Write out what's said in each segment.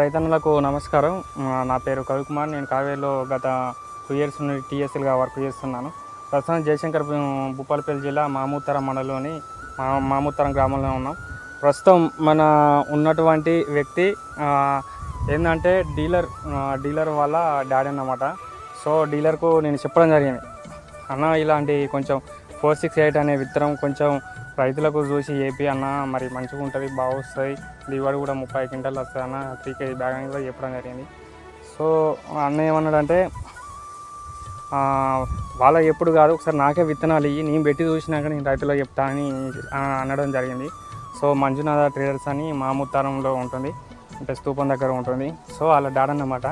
రైతన్నులకు నమస్కారం. నా పేరు కవికుమార్. నేను కావేరిలో గత టూ ఇయర్స్ నుండి టీఎస్ఎల్గా వర్క్ చేస్తున్నాను. ప్రస్తుతం జయశంకర్ భూపాలపల్లి జిల్లా మామూతరం మండలంలోని మా మామూతరం గ్రామంలో ఉన్నాం. ప్రస్తుతం మన ఉన్నటువంటి వ్యక్తి ఏంటంటే డీలర్ డీలర్ వాళ్ళ డాడీ అన్నమాట. సో డీలర్కు నేను చెప్పడం జరిగింది. అన్న ఇలాంటి కొంచెం ఫోర్ సిక్స్ ఎయిట్ అనే విత్తనం కొంచెం రైతులకు చూసి ఏపీ అన్న మరి మంచిగా ఉంటుంది బాగా వస్తుంది. దిగుబడి కూడా ముప్పై క్వింటాలు వస్తుంది అన్న త్రీ కేజీ బ్యాగ్ అని కూడా చెప్పడం జరిగింది. సో అన్న ఏమన్నాడంటే వాళ్ళ ఎప్పుడు కాదు ఒకసారి నాకే విత్తనాలు ఇవి నేను పెట్టి చూసినాక నేను రైతులకు చెప్తా అని అనడం జరిగింది. సో మంజునాథ ట్రేడర్స్ అని మామూతారంలో ఉంటుంది అంటే స్తూపం దగ్గర ఉంటుంది. సో వాళ్ళ డాడీ అన్నమాట.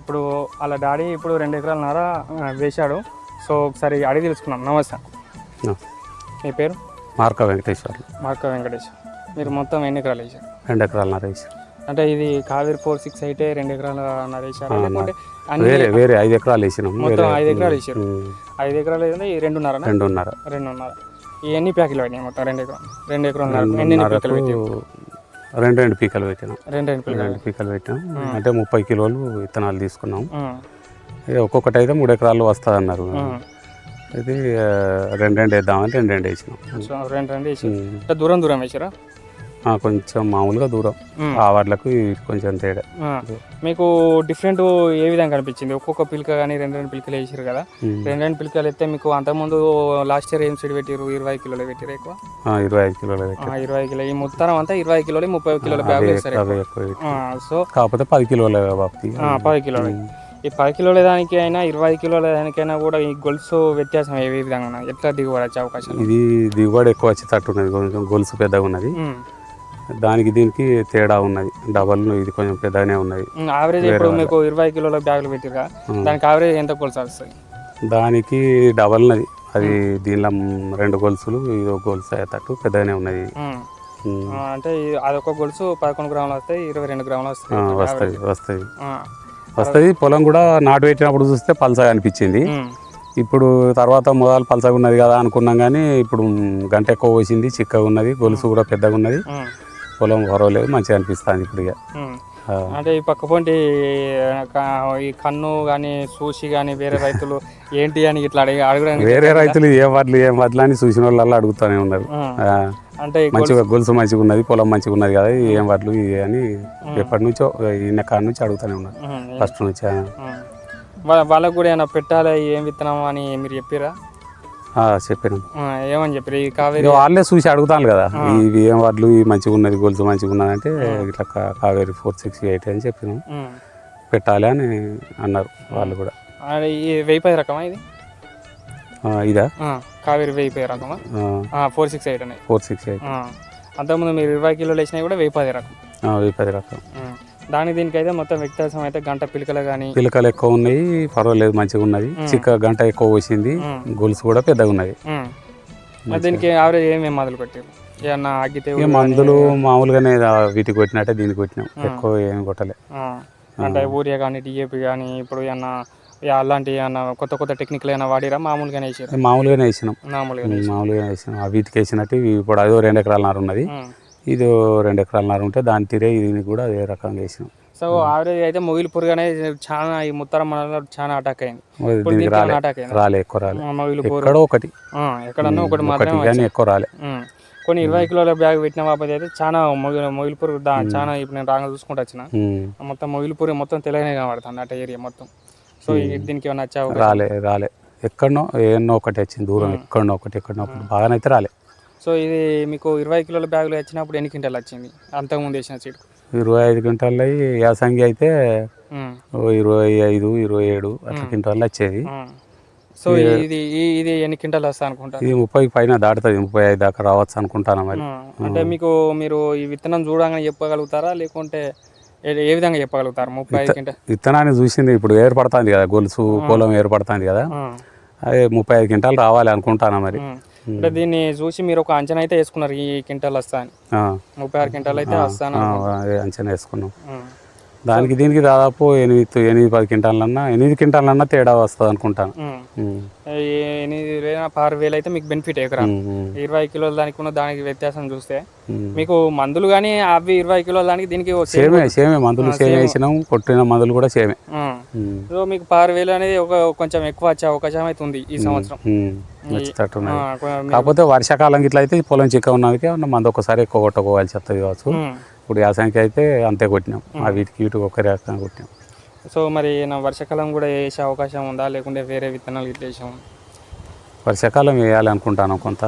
ఇప్పుడు వాళ్ళ డాడీ ఇప్పుడు రెండు ఎకరాలన్నర ఆ, వేశాడు. సో ఒకసారి అడిగి తెలుసుకున్నాం నమస్తే. మీ పేరు? మార్క వెంకటేశ్వర్లు. మార్క వెంకటేష్ మీరు మొత్తం ఎన్ని ఎకరాలు వేశారు? రెండు ఎకరాల నరేష్ అంటే ఇది కావేరి ఫోర్ సిక్స్ అయితే రెండు ఎకరాల లేకుంటే అన్ని వేరే వేరే ఐదు ఎకరాలు వేసినాం. మొత్తం ఐదు ఎకరాలు వేసారు ఐదు ఎకరాలు ఈ రెండున్నర. రెండున్నర. రెండున్నర ఎన్ని ప్యాకెట్లు పెట్టినాయి మొత్తం రెండు ఎకరాలు? రెండు ఎకరాలు ఎన్ని పెట్టారు రెండు రెండు పీకలు పెట్టినాం. రెండు రెండు పీకలు. రెండు పీకలు పెట్టినాం. అంటే ముప్పై కిలోలు విత్తనాలు తీసుకున్నాం. ఒక్కొక్కటి అయితే మూడు ఎకరాలు వస్తుంది అన్నారు. ఇది ఆ, రెండు రెండు వేద్దామని రెండు రెండు వేసినాం. రెండు రెండు వేసి దూరం దూరం వేసారా? కొంచెం మామూలుగా దూరం. ఆ వాటిలకు కొంచెం తేడా. మీకు డిఫరెంట్ ఏ విధంగా అనిపించింది? ఒక్కొక్క పిలక కానీ రెండు రెండు పిలకలు వేసారు కదా. రెండు రెండు పిలకలు అయితే మీకు అంతకుముందు లాస్ట్ ఇయర్ ఏం సీడ్ పెట్టారు ఇరవై కిలోలు పెట్టారు ఎక్కువ? ఇరవై ఐదు కిలోలు ఇరవై కిలో. ఈ మొత్తం అంతా ఇరవై కిలోలు ముప్పై కిలోల బ్యాగులు వేస్తారు సో కాకపోతే పది కిలోలే పది కిలోలు. ఈ పది కిలోల దానికి అయినా ఇరవై కిలోల దానికైనా కూడా ఈ గొలుసు వ్యత్యాసం ఏ విధంగా? ఎట్లా దిగుబడి వచ్చే అవకాశం? ఇది దిగుబడి ఎక్కువ వచ్చేటట్టు ఉన్నది. కొంచెం గొలుసు పెద్దగా ఉన్నది. దానికి దీనికి తేడా ఉన్నది. డబల్ ఇది కొంచెం పెద్దగానే ఉన్నది. యావరేజ్ ఇప్పుడు మీకు ఇరవై కిలోల బ్యాగులు పెట్టిరుగా దానికి యావరేజ్ ఎంత గొలుసు వస్తుంది దానికి డబల్ ఉన్నది. అది దీనిలో రెండు గొలుసులు ఇది ఒక గొలుసు అయ్యేటట్టు పెద్దగానే ఉన్నది. అంటే అదొక గొలుసు పదకొండు గ్రాములు వస్తాయి ఇరవై రెండు గ్రాములు ఆ, వస్తాయి వస్తుంది వస్తుంది. పొలం కూడా నాటు పెట్టినప్పుడు చూస్తే పలసగా అనిపించింది. ఇప్పుడు తర్వాత మొదలు పలసగా ఉన్నది కదా అనుకున్నాం కానీ ఇప్పుడు గంట ఎక్కువ పోసింది చిక్కగా ఉన్నది గొలుసు కూడా పెద్దగా ఉన్నది. పొలం పర్వాలేదు మంచిగా అనిపిస్తుంది ఇప్పుడు ఇక. అంటే ఈ పక్క పొంటి ఈ కన్ను కానీ సూసి కానీ వేరే రైతులు ఏంటి అని ఇట్లా అడిగి అడగడానికి వేరే రైతులు ఏ వడ్లు ఏ వడ్లు అని చూసిన వాళ్ళు అడుగుతూనే ఉన్నారు. అంటే మంచిగా గొలుసు మంచిగా ఉన్నది పొలం మంచిగా ఉన్నది కదా ఏం వడ్లు ఇది అని ఎప్పటి నుంచో ఈయన కాడ నుంచి అడుగుతూనే ఉన్నారు. ఫస్ట్ నుంచి వాళ్ళకు కూడా ఏమైనా పెట్టాలి ఏం విత్తనం అని మీరు చెప్పారా? చెప్పాను. ఏమని చెప్పారు? ఈ కావేరి వాళ్ళే చూసి అడుగుతాను కదా ఇవి ఏం వడ్లు ఇవి మంచిగా ఉన్నది గొలుసు మంచిగా ఉన్నది అంటే ఇట్లా కావేరి ఫోర్ సిక్స్ ఎయిట్ అని చెప్పినాం. పెట్టాలి అని అన్నారు వాళ్ళు కూడా. వెయ్యి పది రకమా ఇది? ఇదా? కావేరి వెయ్యి పది రకమా? ఫోర్ సిక్స్ ఎయిట్ అనేది ఫోర్ సిక్స్ ఎయిట్. అంతకుముందు మీరు ఇరవై కిలోలు వేసినా కూడా వెయ్యి పది రకం. వెయ్యి పది రకం. దానికి దీనికైతే మొత్తం వ్యత్యాసం అయితే గంట పిలకలు కానీ పిలకలు ఎక్కువ ఉన్నాయి పర్వాలేదు మంచిగా ఉన్నది. చిక్క గంట ఎక్కువ పోసింది గొలుసు కూడా పెద్దగా ఉన్నది. దీనికి యావరేజ్ ఏమేమి మొదలు పెట్టారు ఏమన్నా ఇక మందులు మామూలుగానే వీటికి కొట్టినట్టే దీనికి కొట్టినాం. ఎక్కువ ఏం కొట్టలే. అంటే ఊరియా కానీ డిఏపి కానీ ఇప్పుడు ఏమన్నా అలాంటి ఏమన్నా కొత్త కొత్త టెక్నిక్లు ఏమైనా వాడిరా? మామూలుగానే వేసారు మామూలుగానే వేసినాం. మామూలుగానే మామూలుగానే వేసినాం. ఆ వీటికి వేసినట్టు ఇవి ఇప్పుడు అదో రెండు ఎకరాల నారు ఉన్నది. ఇది రెండు ఎకరాల నారు ఉంటే దాని తీరే ఇది కూడా అదే రకంగా వేసినాం. సో యావరేజ్ అయితే మొగిలి పురుగు అనేది చాలా ఈ ముత్తరం మండలంలో చాలా అటాక్ అయింది. రాలే. ఎక్కువ రాలే. మొగిలి ఎక్కడో ఒకటి. ఎక్కడన్నా ఒకటి మాత్రమే కానీ ఎక్కువ రాలే. కొన్ని ఇరవై కిలోల బ్యాగ్ పెట్టిన బాబు అయితే చాలా మొగిలి మొగిలి పురుగు దా చాలా ఇప్పుడు నేను రాగా చూసుకుంటూ వచ్చిన. మొత్తం మొగిలి పురుగు మొత్తం తెలంగాణ కనబడుతుంది అట్ట ఏరియా మొత్తం. సో దీనికి ఏమైనా వచ్చే రాలే రాలే. ఎక్కడనో ఎన్నో ఒకటి వచ్చింది దూరం ఎక్కడనో ఒకటి ఎక్కడనో ఒకటి. బాగానైతే రాలే. సో ఇది మీకు ఇరవై కిలోల బ్యాగులు వచ్చినప్పుడు ఎన్ని క్వింటాలు వచ్చింది? అంతకుముందు వేసిన సీడ్. ఇరవై ఐదు క్వింటాలు అయ్యి యాసంగి అయితే ఓ ఇరవై ఐదు ఇరవై ఏడు అట్లా క్వింటాలు వచ్చేది. సో ఇది ఇది ఎన్ని క్వింటాలు వస్తా అనుకుంటా ఇది ముప్పై పైన దాటుతుంది ముప్పై ఐదు దాకా రావచ్చు అనుకుంటాను మరి. అంటే మీకు మీరు ఈ విత్తనం చూడగానే చెప్పగలుగుతారా? లేకుంటే ఏ- విధంగా చెప్పగలుగుతారు? ముప్పై విత్తనాన్ని చూసింది ఇప్పుడు ఏర్పడుతుంది కదా గొలుసు పొలం ఏర్పడుతుంది కదా. అదే ముప్పై ఐదు క్వింటాలు రావాలి అనుకుంటాను మరి? అంటే దీన్ని చూసి మీరు ఒక అంచనా అయితే వేసుకున్నారు ఈ క్వింటాల్ వస్తా అని ముప్పై ఆరు క్వింటాల్ అయితే వస్తాను అంచనా వేసుకున్నాం. దానికి దీనికి దాదాపు ఎనిమిది ఎనిమిది పది క్వింటాలన్నా ఎనిమిది క్వింటాలన్నా తేడా వస్తుంది అనుకుంటాను. ఎనిమిది వేల ఆరు వేలు అయితే మీకు బెనిఫిట్ ఎకరా? ఇరవై కిలోల దానికి ఉన్న దానికి వ్యత్యాసం చూస్తే. మీకు మందులు కానీ అవి ఇరవై కిలోల దానికి దీనికి సేమ్ సేమే. మందులు సేమ్ వేసినాం కొట్టిన మందులు కూడా సేమే. సో మీకు పారు వేలు అనేది ఒక కొంచెం ఎక్కువ వచ్చే అవకాశం అయితే ఉంది ఈ సంవత్సరం. కాకపోతే వర్షాకాలం ఇట్లా అయితే పొలం చిక్క ఉన్నదికే ఉన్న మందు ఒకసారి ఎక్కువ కొట్టుకోవాల్సి వస్తుంది కావచ్చు. ఇప్పుడు యాసంకి అయితే అంతే కొట్టినాం. ఆ వీటికి వీటికి ఒక రకంగా కొట్టినాం. సో మరి నా వర్షాకాలం కూడా వేసే అవకాశం ఉందా? లేకుంటే వేరే విత్తనాలు ఇట్లా వేసాం వర్షాకాలం వేయాలి అనుకుంటాను కొంత.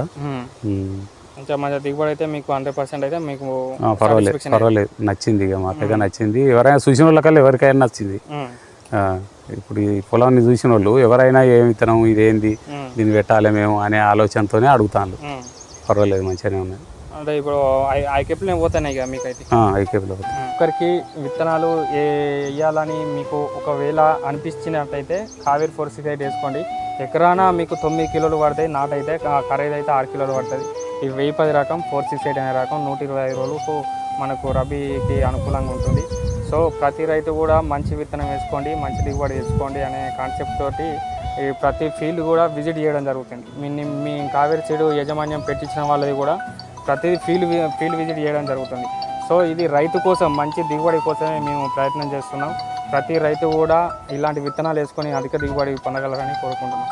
కొంచెం మంచిగా దిగుబడి అయితే మీకు హండ్రెడ్ పర్సెంట్ అయితే మీకు పర్వాలేదు పర్వాలేదు. నచ్చింది ఇక మాకైతే నచ్చింది. ఎవరైనా చూసిన వాళ్ళకల్లా ఎవరికైనా నచ్చింది. ఇప్పుడు ఈ పొలాన్ని చూసిన వాళ్ళు ఎవరైనా ఏం విత్తనం ఇదేంది. దీన్ని పెట్టాలి మేము అనే ఆలోచనతోనే అడుగుతాను. పర్వాలేదు మంచిగానే ఉన్నాయి. అంటే ఇప్పుడు ఐకెప్లే పోతున్నాయి ఇక మీకైతే. ఐకేపీలో ఒక్కరికి విత్తనాలు ఏ వేయాలని మీకు ఒకవేళ అనిపించినట్టయితే కావేరి ఫోర్ సిక్స్ ఎయిట్ వేసుకోండి. ఎకరాన మీకు తొమ్మిది కిలోలు పడతాయి నాటైతే ఖరీదు అయితే ఆరు కిలోలు పడుతుంది ఈ వెయ్యి పది రకం ఫోర్ సిక్స్ ఎయిట్ అనే రకం నూట ఇరవై ఐదు రోజులకు మనకు రబీకి అనుకూలంగా ఉంటుంది. సో ప్రతి రైతు కూడా మంచి విత్తనం వేసుకోండి మంచి దిగుబడి తెచ్చుకోండి అనే కాన్సెప్ట్ తోటి ఈ ప్రతి ఫీల్డ్ కూడా విజిట్ చేయడం జరుగుతుంది. మీ మీ కావేరి చెడు యాజమాన్యం పెట్టించిన వాళ్ళది కూడా ప్రతి ఫీల్డ్ ఫీల్డ్ విజిట్ చేయడం జరుగుతుంది. సో ఇది రైతు కోసం మంచి దిగుబడి కోసమే మేము ప్రయత్నం చేస్తున్నాం. ప్రతి రైతు కూడా ఇలాంటి విత్తనాలు వేసుకొని అధిక దిగుబడి పొందగలరని కోరుకుంటున్నాం.